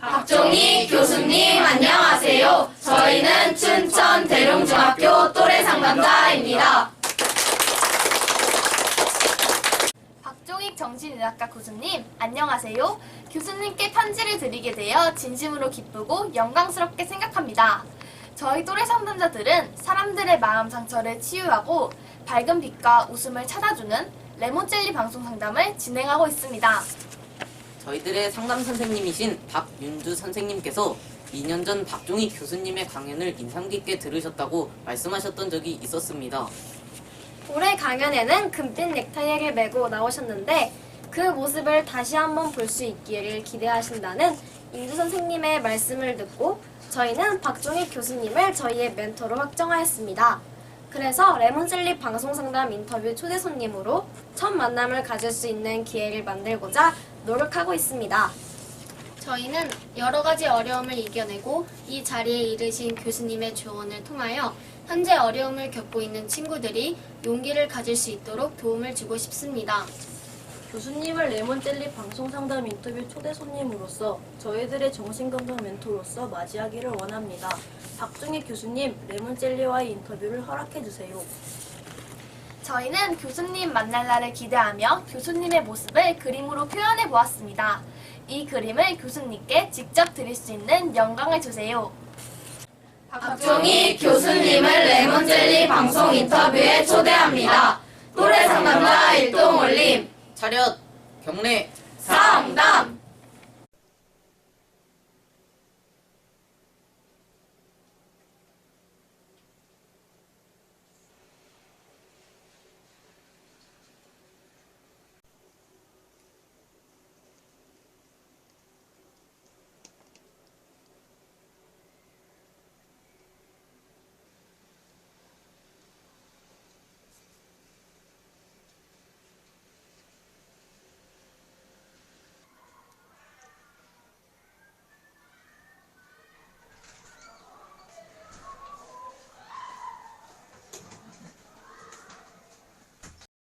박종희 교수님 안녕하세요. 저희는 춘천 대룡중학교 또래 상담자입니다. 박종익 정신의학과 교수님, 안녕하세요. 교수님께 편지를 드리게 되어 진심으로 기쁘고 영광스럽게 생각합니다. 저희 또래 상담자들은 사람들의 마음 상처를 치유하고 밝은 빛과 웃음을 찾아주는 레몬젤리 방송 상담을 진행하고 있습니다. 저희들의 상담 선생님이신 박윤주 선생님께서 2년 전 박종희 교수님의 강연을 인상 깊게 들으셨다고 말씀하셨던 적이 있었습니다. 올해 강연에는 금빛 넥타이를 메고 나오셨는데 그 모습을 다시 한번 볼 수 있기를 기대하신다는 임주 선생님의 말씀을 듣고 저희는 박종희 교수님을 저희의 멘토로 확정하였습니다. 그래서 레몬젤리 방송 상담 인터뷰 초대 손님으로 첫 만남을 가질 수 있는 기회를 만들고자 노력하고 있습니다. 저희는 여러 가지 어려움을 이겨내고 이 자리에 이르신 교수님의 조언을 통하여 현재 어려움을 겪고 있는 친구들이 용기를 가질 수 있도록 도움을 주고 싶습니다. 교수님을 레몬젤리 방송 상담 인터뷰 초대 손님으로서 저희들의 정신건강 멘토로서 맞이하기를 원합니다. 박종희 교수님, 레몬젤리와의 인터뷰를 허락해주세요. 저희는 교수님 만날 날을 기대하며 교수님의 모습을 그림으로 표현해 보았습니다. 이 그림을 교수님께 직접 드릴 수 있는 영광을 주세요. 박종희 교수님을 레몬젤리 방송 인터뷰에 초대합니다. 또래 상담자 일동 올림 차렷, 경례, 상담